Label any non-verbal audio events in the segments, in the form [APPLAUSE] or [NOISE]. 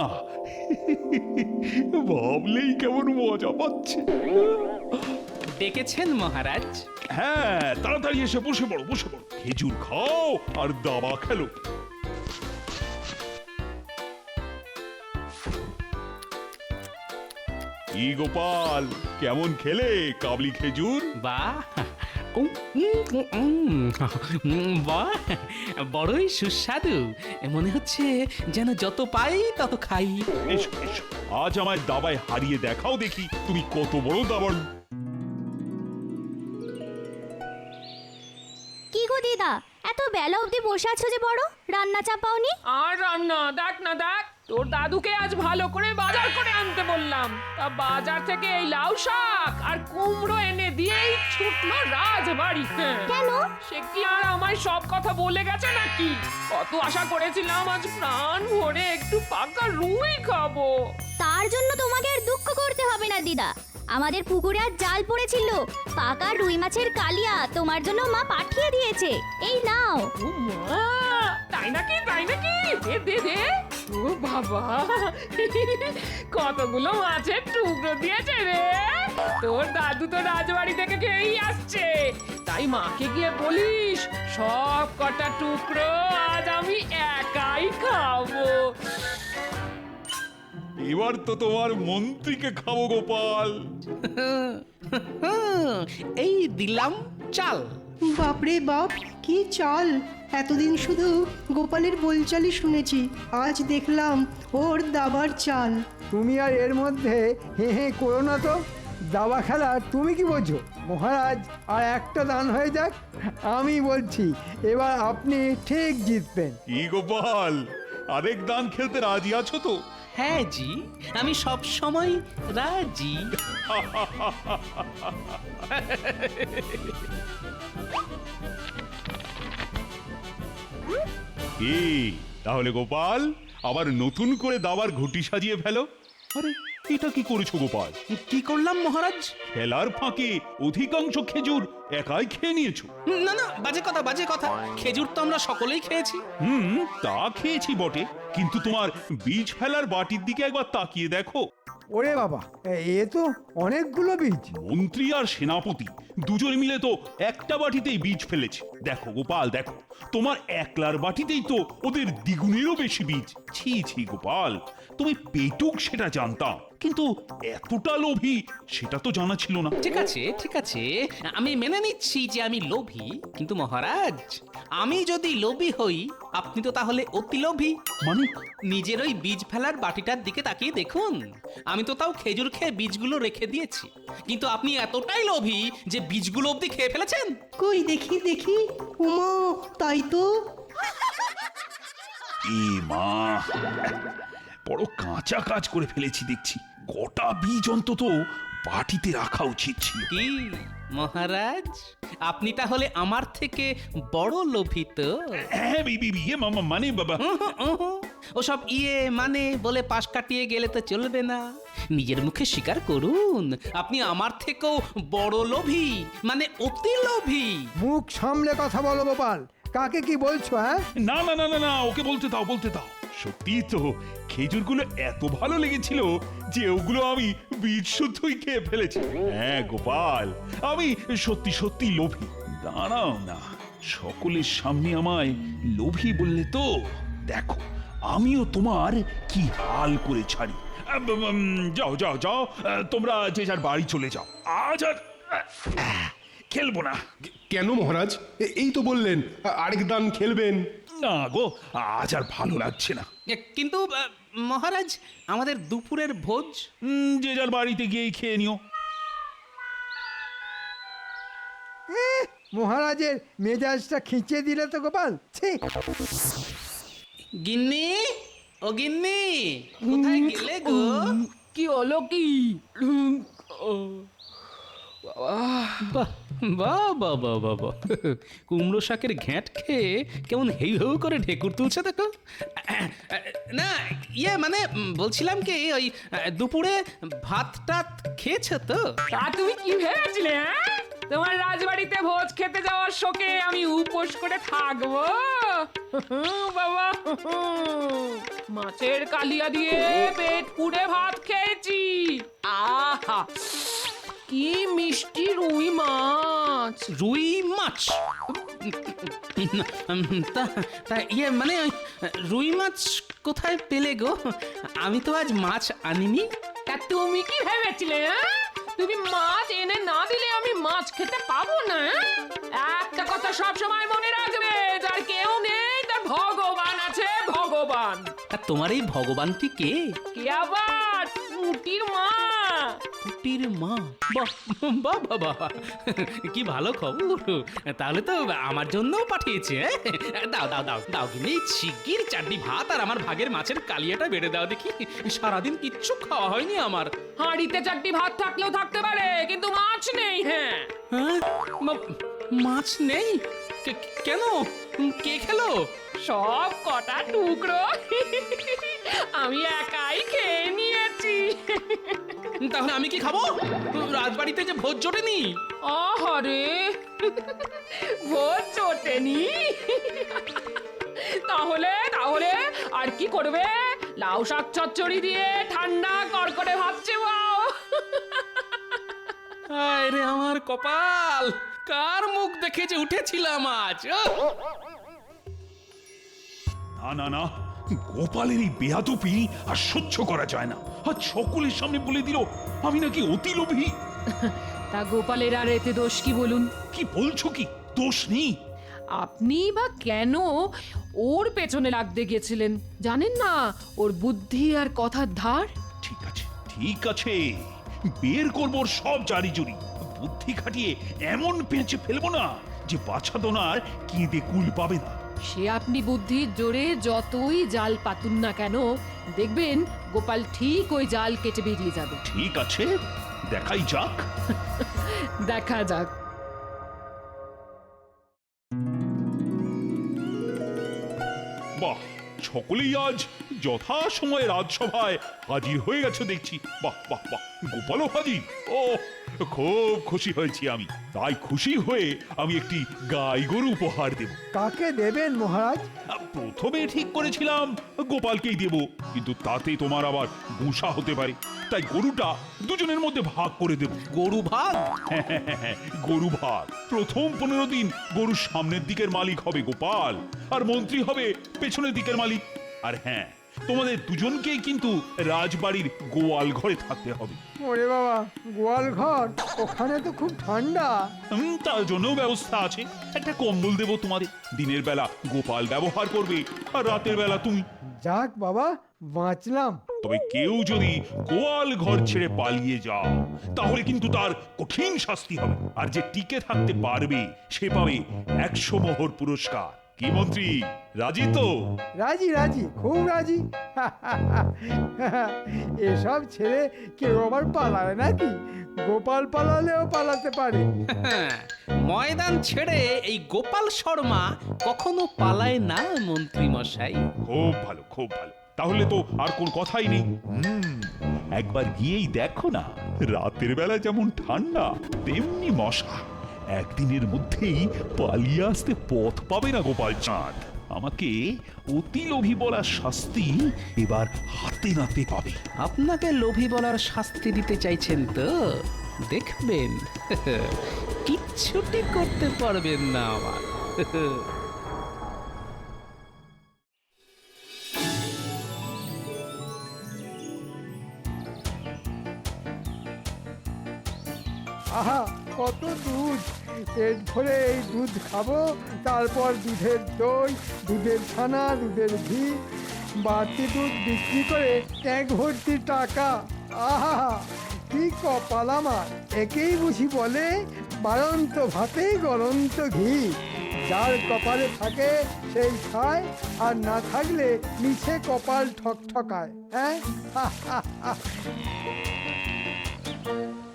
[LAUGHS] ভাবলেই কেমন মজা পাচ্ছে। ডেকেছেন মহারাজ? হ্যাঁ তাড়াতাড়ি এসে বসে পড়ো বসে পড়ো। খেজুর খাও আর দাবা খেলো। কি গোপাল কেমন খেলে কাবলি খেজুর? বাহ উম, উম, উম, উম, বাহ বড়ই সুস্বাদু। মনে হচ্ছে যেন যত পাই তত খাই। এসো এসো আজ আমায় দাবায় হারিয়ে দেখাও দেখি তুমি কত বড় দাবার কি গো দিদা এত বেলা অবধি বসে আছো যে বড়? রান্না চাপাওনি? আর রান্না দেখ না দেখ। তোর দাদুকে আজ ভালো করে বাজার করে আনতে বললাম। তা বাজার থেকে এই লাউ শাক আর কুমড়ো এনে দিয়েই ছুটলো রাজবাড়ি। কেন? সে কি আর আমায় সব কথা বলে গেছে নাকি? কত আশা করেছিলাম আজ প্রাণ ভরে একটু পাকা রুই খাব। তার জন্য তোমাকে আর দুঃখ করতে হবে না দিদা। আমাদের পুকুরে আর জাল পড়েছিল। পাকা রুই মাছের কালিয়া তোমার জন্য মা পাঠিয়ে দিয়েছে। এই নাও। মা, তাই নাকি তাই নাকি? দে দে। ও বাবা, কতগুলো মাছের টুকরো দিয়েছে রে। তোর দাদু তো রাজবাড়ি থেকে খেয়েই আসছে। তাই মাকে গিয়ে বলিস, সব কটা টুকরো আজ আমি একাই খাব। এবার তো তোমার মন্ত্রীকে খাব গোপাল। [LAUGHS] এই দিলাম চাল। বাপরে বাপ কি চাল? এতদিন শুধু গোপালের বলচালই শুনেছি আজ দেখলাম ওর দাবার চাল। তুমি আর এর মধ্যে হে হে করো না তো। দাবা খেলা তুমি কি বোঝো? মহারাজ আর একটা দান হয়ে যাক আমি বলছি এবার আপনি ঠিক জিতবেন। কি গোপাল? আরেক দান খেলতে রাজি আছো তো? হ্যাঁ জি আমি সব সময় রাজি। কি? তাহলে গোপাল আবার নতুন করে দাবার ঘুটি সাজিয়ে ফেলো। আরে এটা কি করেছ গোপাল? কি করলাম মহারাজ? খেলার ফাঁকে অধিকাংশ খেজুর একাই খেয়ে নিয়েছো? না না বাজে কথা বাজে কথা। খেজুর তো আমরা সকলেই খেয়েছি। হুম তা খেয়েছি বটে। কিন্তু তোমার বীজ ফেলার বাটির দিকে একবার তাকিয়ে দেখো। ওরে বাবা এ- তো অনেকগুলো বীজ। মন্ত্রী আর সেনাপতি দুজন মিলে তো একটা বাটিতেই বীজ ফেলেছে। দেখো গোপাল দেখো। তোমার একলার বাটিতেই তো ওদের দ্বিগুণেরও বেশি বীজ। ছি ছি গোপাল তুমি পেটুক সেটা জানতাম কিন্তু এতটা লোভী সেটা তো জানা ছিল না। ঠিক আছে ঠিক আছে। আমি মেনে নিচ্ছি যে আমি লোভী কিন্তু মহারাজ আমি যদি লোভী হই আপনি তো তাহলে অতি লোভী। মানে? নিজের ওই বীজ ফেলার বাটিটার দিকে তাকিয়ে দেখুন। আমি তো তাও খেজুর খেয়ে বীজগুলো রেখে দিয়েছি। কিন্তু আপনি এতটাই লোভী যে বীজগুলো অবধি খেয়ে ফেলেছেন। কই দেখি দেখি। উমা তাই তো। এ মা বড় কাঁচা কাজ করে ফেলেছি দেখছি। গোটা বীজ অন্তত বাটিতে রাখা উচিত ছিল। কি? মহারাজ আপনি তাহলে আমার থেকে বড় লোভিত। হ্যাঁ বিবি বিয়ে মামা মানে বাবা। ওসব ইয়ে মানে বলে পাশ কাটিয়ে গেলে তো চলবে না। নিজের মুখে স্বীকার করুন আপনি আমার থেকেও বড় লোভী মানে অতি লোভী। মুখ সামলে কথা বলো গোপাল। কাকে কি বলছো হ্যাঁ? না না না না না ওকে বলতে দাও বলতে দাও। সত্যি তো, খেজুরগুলো এত ভালো লেগেছিল যে ওগুলো আমি বীজ শুদ্ধই খেয়ে ফেলেছি। হ্যাঁ গোপাল, আমি সত্যি সত্যি লোভী। দাঁড়াও না, সকলের সামনে আমায় লোভী বললে তো? দেখো, আমিও তোমার কি হাল করে ছাড়ি। যাও যাও যাও তোমরা যে যার বাড়ি চলে যাও। আজ আর খেলব না। কেন মহারাজ? এ- এই তো বললেন আরেক দান খেলবেন। না গো আজ আর ভালো লাগছে না। কিন্তু মহারাজ আমাদের দুপুরের ভোজ? যে যার বাড়িতে গিয়েই খেয়ে নিও। মহারাজের মেজাজটা খিঁচে দিলে তো গোপাল। গিন্নি ও গিন্নি কোথায় গেলে গো? কি হলো কি? ও, বাহ বাহ বাহ বাহ বাহ বাহ। কুমড়ো শাকের ঘ্যাঁট খেয়ে কেমন হেউ হেউ করে ঢেকুর তুলছে দেখো। না ইয়ে মানে বলছিলাম কি ওই দুপুরে ভাত টাত খেয়েছো তো? তা তুমি কি ভেবেছিলে হ্যাঁ? তোমার রাজবাড়িতে ভোজ খেতে যাওয়ার শোকে আমি উপোস করে থাকব? বাবা মাছের কালিয়া দিয়ে পেট পুড়ে ভাত খেয়েছি। আহা। কি মিষ্টি রুই মাছ? রুই মাছ? তা তা ইয়ে মানে ওই রুই মাছ কোথায় পেলে গো? আমি তো আজ মাছ আনিনি। তা তুমি কি ভেবেছিলে হ্যাঁ? তুমি মাছ এনে না দিলে আমি মাছ খেতে পাবো না হ্যাঁ? একটা কথা সব সময় মনে রাখবে যার কেউ নেই তার ভগবান আছে ভগবান। আর তোমার এই ভগবানটি কে? কে আবার? পুটির মা। পুটির মা। বাহ বাহ বাহ বাহ। কি ভালো খবর। তাহলে তো আমার জন্যও পাঠিয়েছে হ্যাঁ? দাও দাও দাও দাও এই শিগগির চারটি ভাত আর আমার ভাগের মাছের কালিয়াটা বেড়ে দাও দেখি। সারাদিন কিচ্ছু খাওয়া হয়নি আমার। হাঁড়িতে চারটি ভাত থাকলেও থাকতে পারে কিন্তু মাছ নেই হ্যাঁ? হ্যাঁ? মাছ নেই? কেন? কে খেলো? সব কটা টুকরো। আমি একাই খেয়ে নিয়েছি। তাহলে আমি কি খাব? রাজবাড়িতে যে ভোজ জোটেনি। আহারে। ভোজ চটেনি তাহলে তাহলে আর কি করবে? লাউ শাক চচ্চড়ি দিয়ে ঠান্ডা কড়কড়ে ভাবছে বাও আরে আমার কপাল কার মুখ দেখে যে উঠেছিলাম আজ! না না না গোপালের এই বেয়াদপি আর সহ্য করা যায় না। আর সকলের সামনে বলে দিল আমি নাকি অতি লোভী। তা গোপালের আর এতে দোষ কি বলুন? কি বলছো কি? দোষ নেই। আপনি বা কেন ওর পেছনে লাগতে গেছিলেন? জানেন না ওর বুদ্ধি আর কথার ধার? ঠিক আছে ঠিক আছে। বের করব ওর সব জারি জুরি বুদ্ধি খাটিয়ে এমন পেঁচে ফেলব না যে বাছা দোনার কেঁদে কুল পাবে না। সে আপনি বুদ্ধির জোরে যতই জাল পাতুন না কেন দেখবেন গোপাল ঠিক ওই জাল কেটে বেরিয়ে যাবে। ঠিক আছে দেখাই যাক। [LAUGHS] দেখা যাক। বাহ সকলেই আজ যথা সময়ে রাজসভায় হাজির হয়ে গেছে দেখছি। বাহ বাহ বাহ গোপালও হাজির। ও খুব খুশি হয়েছি আমি। তাই খুশি হয়ে আমি একটি গাই গরু উপহার দেব। কাকে দেবেন মহারাজ? প্রথমে ঠিক করেছিলাম গোপালকেই দেব। কিন্তু তাতে তোমার আবার গুসা হতে পারে। তাই গরুটা দুজনের মধ্যে ভাগ করে দেব। গরু ভাগ? গরু ভাগ। প্রথম পনেরো দিন গরুর সামনের দিকের মালিক হবে গোপাল আর মন্ত্রী হবে পেছনের দিকের মালিক। আর হ্যাঁ তোমাদের দুজনকেই কিন্তু রাজবাড়ির গোয়াল ঘরে থাকতে হবে। ওরে বাবা গোয়াল ঘর? ওখানে তো খুব ঠান্ডা। হুম, তার জন্যও ব্যবস্থা আছে। একটা কম্বল দেবো তোমাদের। দিনের বেলা গোপাল ব্যবহার করবে আর রাতের বেলা তুমি। যাক বাবা বাঁচলাম। তবে কেউ যদি গোয়াল ঘর ছেড়ে পালিয়ে যাও তাহলে কিন্তু তার কঠিন শাস্তি হবে। আর যে টিকে থাকতে পারবে সে পাবে একশো মোহর পুরস্কার। কি মন্ত্রী? রাজি তো? রাজি রাজি খুব রাজি। এসব ছেড়ে কেউ আবার পালায় নাকি? গোপাল পালালেও পালাতে পারে। হ্যাঁ, ময়দান ছেড়ে এই গোপাল শর্মা কখনো পালায় না মন্ত্রী মশাই। খুব ভালো খুব ভালো। তাহলে তো আর কোন কথাই নেই। হুম, একবার গিয়েই দেখো না রাতের বেলা যেমন ঠান্ডা তেমনি মশা। একদিনের মধ্যেই পালিয়ে আসতে পথ পাবে না গোপাল চাঁদ। আমাকে অতি লোভী বলার শাস্তি এবার হাতে নাতে পাবে। আপনাকে লোভী বলার শাস্তি দিতে চাইছেন তো? দেখবেন [LAUGHS] কিচ্ছুটি করতে পারবেন না আমার আহা কত দুধ পেট ভরে এই দুধ খাব, তারপর দুধের দই, দুধের ছানা, দুধের ঘি, বাড়তি দুধ বিক্রি করে ট্যাঙ্ক ভর্তি টাকা। আহা, কি কপাল আমার! একেই বুঝি বলে বারন্ত ভাতে গরন্ত ঘি। যার কপালে থাকে সেই খায় আর না থাকলে নিচে কপাল ঠকঠকায় হ্যাঁ? [LAUGHS]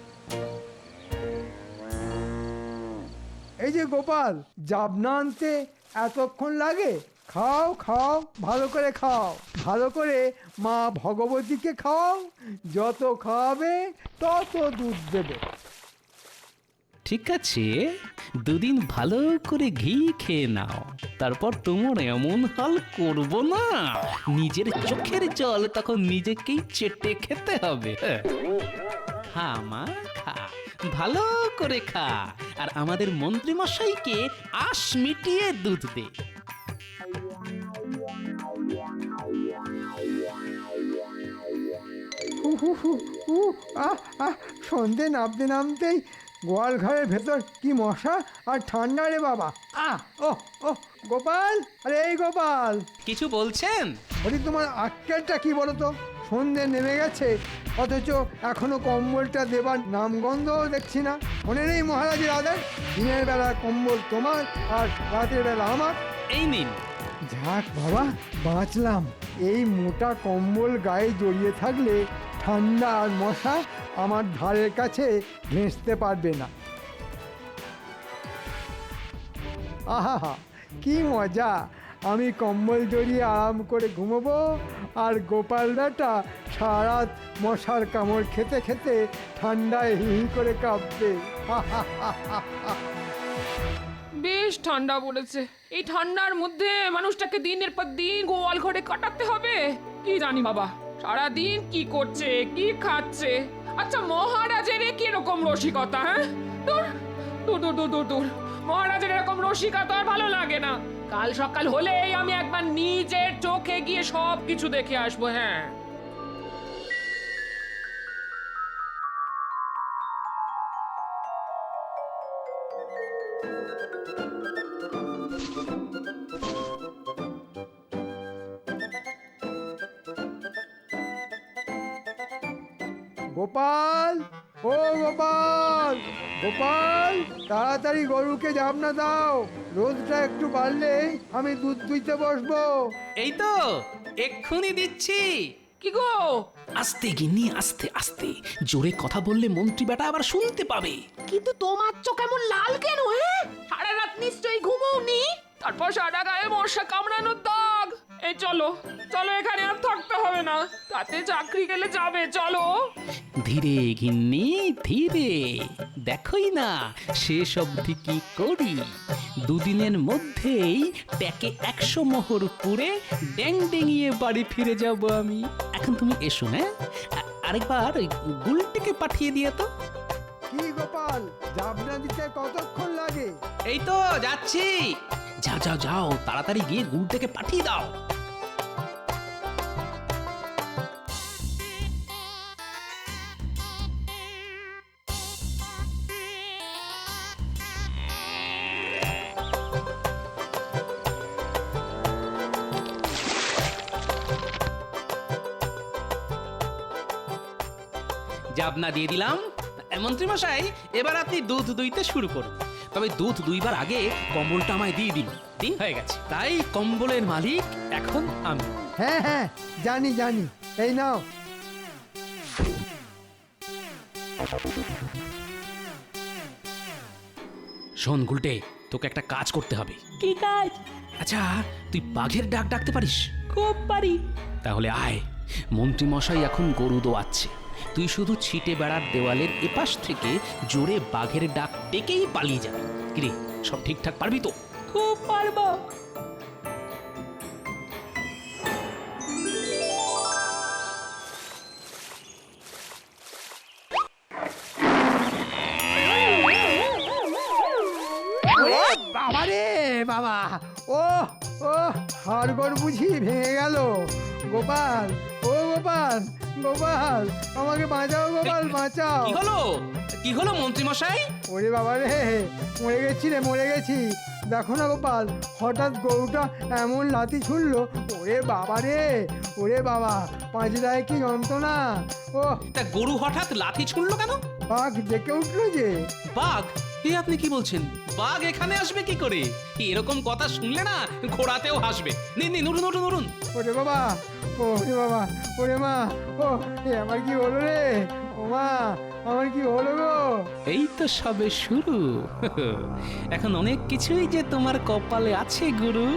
এই যে গোপাল জাবনা আনতে এতক্ষণ লাগে? খাও খাও, ভালো করে খাও। ভালো করে মা ভগবতীকে খাও যত খাওয়াবে তত দুধ দেবে। ঠিক আছে, দুদিন ভালো করে ঘি খেয়ে নাও। তারপর তোমার এমন হাল করব না। নিজের চোখের জল তখন নিজেকেই চেটে খেতে হবে। খা মা খা। ভালো করে খা। আর আমাদের মন্ত্রী মশাইকে আশ মিটিয়ে দুধ দে। হু হু হু হু আহ আহ সন্ধে নামতে নামতেই গোয়াল ঘরের ভেতর কি মশা আর ঠান্ডা রে বাবা। আহ ও ও গোপাল আরে এই গোপাল। কিছু বলছেন? ওটি তোমার আক্কেলটা কি বলো তো সন্ধে নেমে গেছে। অথচ এখনও কম্বলটা দেবার নামগন্ধও দেখছি না। মনে নেই মহারাজের আদেশ দিনের বেলা কম্বল তোমার আর রাতের বেলা আমার। এই নিন। যাক বাবা বাঁচলাম। এই মোটা কম্বল গায়ে জড়িয়ে থাকলে ঠান্ডা আর মশা আমার ধারের কাছে ঘেঁষতে পারবে না। আহা কি মজা! আমি কম্বল জড়িয়ে আরাম করে ঘুমোবো আর গোপাল বেটা সারা মশার কামড় খেতে খেতে ঠান্ডায় হি করে কাঁপবে বেশ ঠান্ডা পড়েছে এই ঠান্ডার মধ্যে মানুষটাকে দিনের পর দিন গোয়াল ঘরে কাটাতে হবে কি জানি বাবা সারা দিন কি করছে কি খাচ্ছে আচ্ছা মহারাজের কীরকম রসিকতা হ্যাঁ দূর দূর দূর দূর দূর মহারাজের এরকম রসিকতা আর ভালো লাগে না কাল সকাল হলেই আমি একবার নিজের চোখে গিয়ে সব কিছু দেখে আসব হ্যাঁ। গোপাল, ও গোপাল। গোপাল তাড়াতাড়ি গরুকে জাবনা দাও। রোদটা একটু বাড়লে আমি দুধ দুইতে বসবো। এই তো এক্ষুনি দিচ্ছি। কি গো? আস্তে গিন্নি আস্তে আস্তে। জোরে কথা বললে মন্ত্রী বেটা আবার শুনতে পাবে। কিন্তু তোমার চোখ এমন লাল কেন হ্যাঁ সারা রাত নিশ্চয়ই ঘুমোওনি। তারপর সারা গায়ে মশা কামড়ানোর দাগ। এই চলো। চলো এখানে আর থাকতে হবে না। তাতে চাকরি গেলে যাবে চলো। ধীরে গিন্নি ধীরে। দেখোই না শেষ অবধি কি করি? দুদিনের মধ্যেই প্যাকে একশো মোহর পুরে ড্যাং ডেঙিয়ে বাড়ি ফিরে যাব আমি। এখন তুমি এসো হ্যাঁ? আ- আরেকবার ওই গুলটিকে পাঠিয়ে দিয়ে তো। কি গোপাল জাবনা দিতে কতক্ষণ লাগে? এই তো যাচ্ছি। যাও যাও যাও তাড়াতাড়ি গিয়ে গুলটাকে পাঠিয়ে দাও। জাবনা দিয়ে দিলাম। মন্ত্রী মশাই এবার আপনি দুধ দুইতে শুরু করুন। তবে দুধ দুইবার আগে কম্বলটা আমায় দিয়ে দিন। দিন হয়ে গেছে। তাই কম্বলের মালিক এখন আমি। হ্যাঁ হ্যাঁ জানি জানি। এই নাও। শোন গুলটে তোকে একটা কাজ করতে হবে। কি কাজ? আচ্ছা তুই বাঘের ডাক ডাকতে পারিস? খুব পারি। তাহলে আয়। মন্ত্রী মশাই এখন গরু দোয়াচ্ছে। তুই শুধু ছিটে বেড়ার দেওয়ালের এপাশ থেকে জোরে বাঘের ডাক ডেকেই পালিয়ে যাবি। কিরে সব ঠিকঠাক পারবি তো? খুব পারব। বাবা রে বাবা ও ও হাড়গোড় বুঝি ভেঙে গেল। গোপাল ও গোপাল গোপাল আমাকে বাঁচাও গোপাল বাঁচাও। কি হলো? কি হলো মন্ত্রী মশাই ওরে বাবা রে মরে গেছি রে মরে গেছি। দেখো না গোপাল হঠাৎ গরুটা এমন লাথি ছুড়লো। ওরে বাবা রে ওরে বাবা পাঁচটায় কি যন্ত্রণা ও তা গরু হঠাৎ লাথি ছুড়লো কেন? বাঘ ডেকে উঠল যে। বাঘ? এ আপনি কি বলছেন? বাঘ এখানে আসবে কি করে? এরকম কথা শুনলে না ঘোড়াতেও হাসবে। নিন নিন উঠুন উঠুন উঠুন ওরে বাবা ওরে বাবা ওরে মা ও এ আমার কি হলো রে? ও মা আমার কি হলো গো? এই তো সবে শুরু। এখন অনেক কিছুই যে তোমার কপালে আছে গুরু।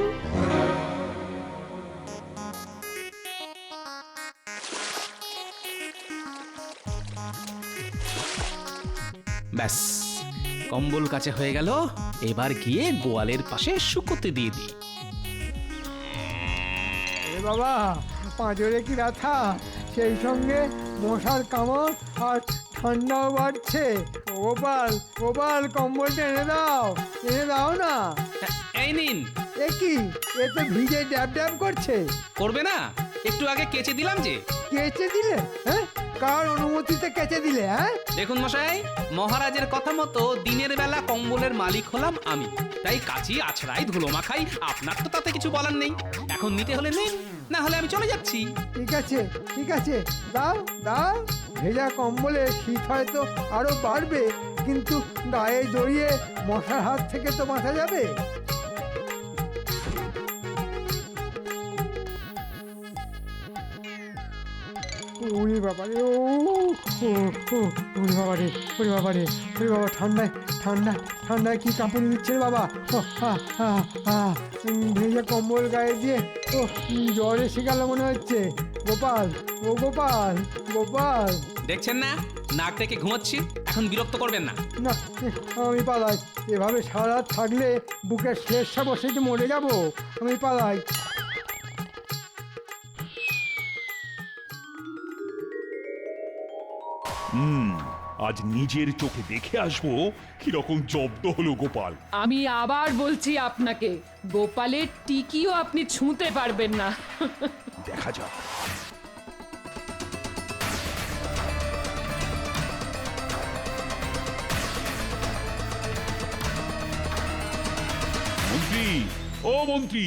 ব্যাস কম্বল কাছে হয়ে গেল। এবার গিয়ে গোয়ালের পাশে শুকোতে দিয়ে দিই। বাবা পাঁজরে কি ব্যথা? সেই সঙ্গে মশার কামড় আর ঠান্ডাও বাড়ছে। গোপাল গোপাল কম্বলটা এনে দাও এনে দাও না। এই নিন। এ কি? এ তো ভিজে ড্যাব ড্যাব করছে। করবে না? একটু আগে কেচে দিলাম যে। কেচে দিলে? হ্যাঁ? কার অনুমতিতে কেচে দিলে হ্যাঁ? দেখুন মশাই মহারাজের কথা মতো দিনের বেলা কম্বলের মালিক হলাম আমি। তাই কাচি আছড়াই ধুলো মাখাই আপনার তো তাতে কিছু বলার নেই। এখন নিতে হলে নিন। না হলে আমি চলে যাচ্ছি। ঠিক আছে ঠিক আছে। দাও দাও। ভেজা কম্বলে শীত হয়তো আরও বাড়বে, কিন্তু গায়ে জড়িয়ে মশার হাত থেকে তো বাঁচা যাবে। ওরে বাবা রে ও ও, ও, ওরে বাবা রে ওরে বাবা রে ওরে বাবা ঠান্ডায় ঠান্ডা ঠান্ডায় কি কাঁপুনি দিচ্ছে বাবা? ভেজা কম্বল গায়ে দিয়ে ও জ্বর এসে গেল মনে হচ্ছে। গোপাল ও গোপাল গোপাল। দেখছেন না? নাক থেকে ঘুমোচ্ছি এখন বিরক্ত করবেন না। না আমি পালাই। এভাবে সারা থাকলে বুকের শেষটা বসে মরে যাব আমি পালাই। হুম আজ নিজের চোখে দেখে আসব কীরকম জব্দ হলো গোপাল। আমি আবার বলছি আপনাকে গোপালের টিকিও আপনি ছুঁতে পারবেন না। দেখা যাক। মন্ত্রী ও মন্ত্রী।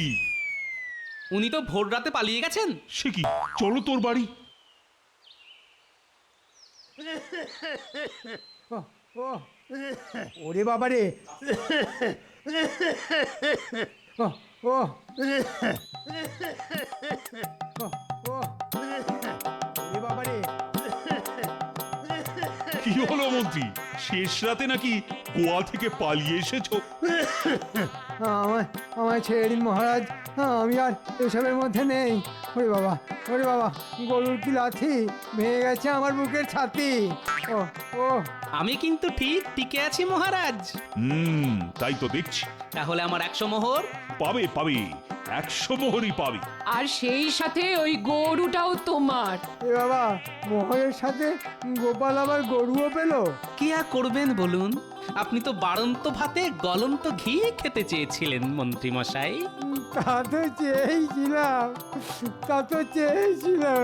উনি তো ভোর রাতে পালিয়ে গেছেন। সে কি? চলো তোর বাড়ি। ও ও ওরে বাবা রে ও ও ও ও ওরে হলো মন্ত্রী? শেষ রাতে নাকি গোয়া থেকে পালিয়ে এসেছ? আমায় আমায় ছেড়ে দিন মহারাজ। আমি আর এসবের মধ্যে নেই। ওরে বাবা ওরে বাবা গরুর কি লাথি? ভেঙে গেছে আমার বুকের ছাতি। ও ও। আমি কিন্তু ঠিক টিকে আছি মহারাজ। হুম তাই তো দেখছি। তাহলে আমার একশো মোহর? পাবে পাবে। একশো মোহরই পাবে। আর সেই সাথে ওই গরুটাও তোমার। এ বাবা মোহরের সাথে গোপাল আবার গরুও পেল? কি আর করবেন বলুন? আপনি তো বাড়ন্ত ভাতে গলন্ত ঘি খেতে চেয়েছিলেন মন্ত্রী মশাই তা তো চেয়েছিলাম তা তো চেয়েছিলাম।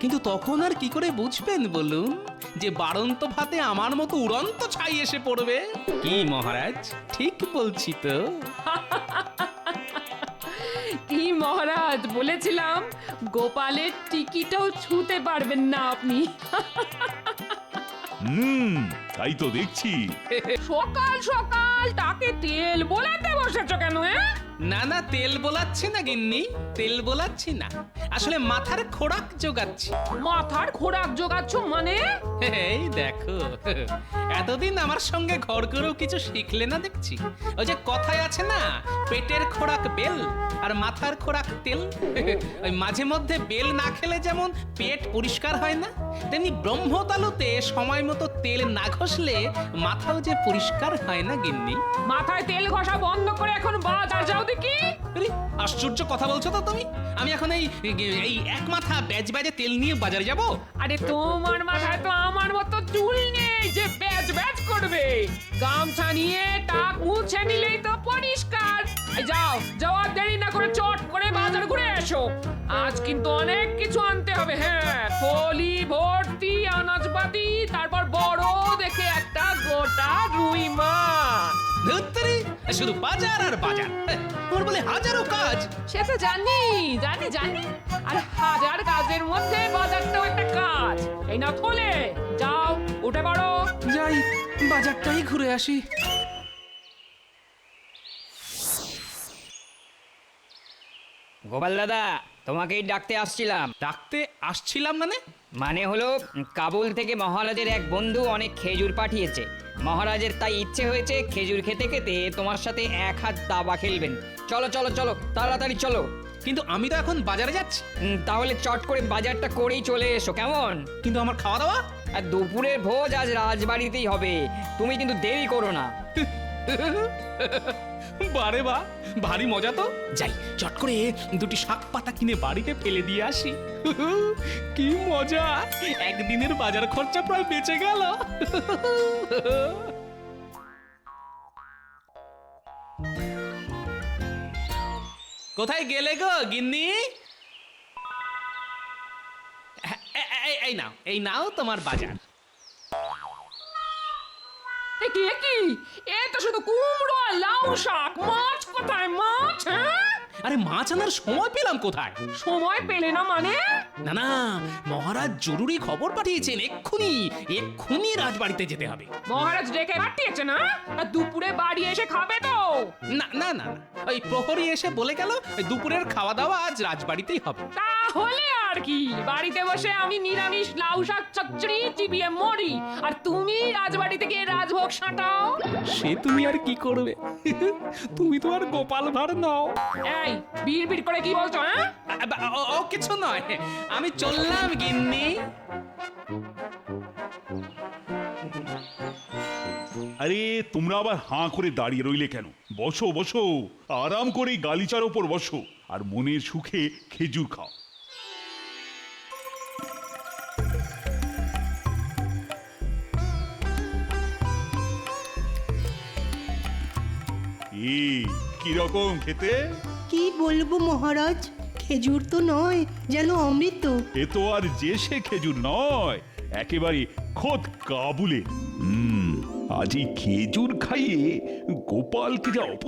কিন্তু তখন আর কি করে বুঝবেন বলুন? যে বাড়ন্ত ভাতে আমার মতো উড়ন্ত ছাই এসে পড়বে? কি মহারাজ ঠিক বলছি তো। [LAUGHS] মহারাজ বলেছিলাম গোপালের টিকিটাও ছুঁতে পারবেন না আপনি। হুম তাই তো দেখছি। সকাল সকাল তাকে তেল বলাতে বসেছো কেন হ্যাঁ? না না তেল বোলাচ্ছি না গিন্নি তেল বোলাচ্ছি না। আসলে মাথার খোরাক জোগাচ্ছি। মাথার খোরাক জোগাচ্ছ মানে? এই দেখো এতদিন আমার সঙ্গে ঘর করেও কিছু শিখলে না দেখছি। ওই যে কথায় আছে না পেটের খোরাক বেল আর মাথার খোরাক তেল। ওই মাঝে মধ্যে বেল না খেলে যেমন পেট পরিষ্কার হয় না তেমনি ব্রহ্মতালুতে সময় মতো তেল না ঘষলে মাথাও যে পরিষ্কার হয় না গিন্নি। মাথায় তেল ঘষা বন্ধ করে এখন বাজার যাও দেখি আরে, আশ্চর্য কথা বলছো তো তুমি। আমি এখন এই এই এক মাথা ব্যাজ ব্যাজে তেল নিয়ে বাজারে যাব। আরে তোমার মাথায় তো আমার মতো চুল নেই যে ব্যাচ ব্যাচ করবে। গামছা নিয়ে টাক মুছে নিলেই তো পরিষ্কার। এই যাও যাওয়ার দেরি না করে চট করে বাজার ঘুরে এসো। আজ কিন্তু অনেক কিছু আনতে হবে হ্যাঁ। ফলি ভর্তি আনাজপাতি তারপর বড় দেখে একটা গোটা রুই মাছ। ধুত্তরি, শুধু বাজার আর বাজার। তোর তোমার বলে হাজারো কাজ। সে তো জানি জানি জানি। আর হাজার কাজের মধ্যে বাজারটাও একটা কাজ। এই না খোলে যাও উঠে পড়ো। যাই বাজারটাই ঘুরে আসি। গোপাল দাদা তোমাকেই ডাকতে আসছিলাম। ডাকতে আসছিলাম মানে? মানে হলো কাবুল থেকে মহারাজের এক বন্ধু অনেক খেজুর পাঠিয়েছে। মহারাজের তাই ইচ্ছে হয়েছে খেজুর খেতে খেতে তোমার সাথে এক হাত দাবা খেলবেন। চলো চলো চলো তাড়াতাড়ি চলো। কিন্তু আমি তো এখন বাজারে যাচ্ছি। উম, তাহলে চট করে বাজারটা করেই চলে এসো কেমন? কিন্তু আমার খাওয়া দাওয়া আর দুপুরের ভোজ আজ রাজবাড়িতেই হবে। তুমি কিন্তু দেরি করো না। [LAUGHS] বারে বা, ভারী মজা তো। যাই, চট করে দুটি শাক পাতা কিনে বাড়িতে ফেলে দিয়ে আসি। কি মজা, একদিনের বাজার খরচা প্রায় বেঁচে গেল। কোথায় গেলে গো, গিন্নি? এ- এই নাও এই নাও তোমার বাজার। এ কি এ শুধু কুমড়ো লাউ শাক। মাছ কোথায় মাছ হ্যাঁ? আরে মাছ আনার সময় পেলাম কোথায়? সময় পেলে না মানে? না না মহারাজ জরুরি খবর পাঠিয়েছেন এক্ষুনি এক্ষুনি রাজবাড়িতে যেতে হবে। মহারাজ ডেকে পাঠিয়েছে না? দুপুরে বাড়ি এসে খাবে তো। না না না না ওই প্রহরী এসে বলে গেল দুপুরের খাওয়া দাওয়া আজ রাজবাড়িতেই হবে। তাহলে আর কি? বাড়িতে বসে আমি নিরামিষ লাউ শাক চচ্চড়ি চিবিয়ে মরি। আর তুমি রাজবাড়ি থেকে রাজভোগ সাঁটাও? সে তুমি আর কি করবে? তুমি তো আর গোপাল ভাঁড় নও। এই বিড় বিড় করে কি বলছো হ্যাঁ? ও কিছু নয়। আমি চললাম গিন্নি। আরে তোমরা আবার হাঁ করে দাঁড়িয়ে রইলে কেন? বসো বসো। আরাম করে গালিচার ওপর বসো। আর মনের সুখে খেজুর খাও। এই কীরকম খেতে? কি বলব মহারাজ? খেজুর তো নয়, যেন অমৃত। এ তো আর যে সে খেজুর নয়, একেবারে খোদ কাবুলে। হুম, আজ খেজুর খাইয়ে গোপালকে যা অপদ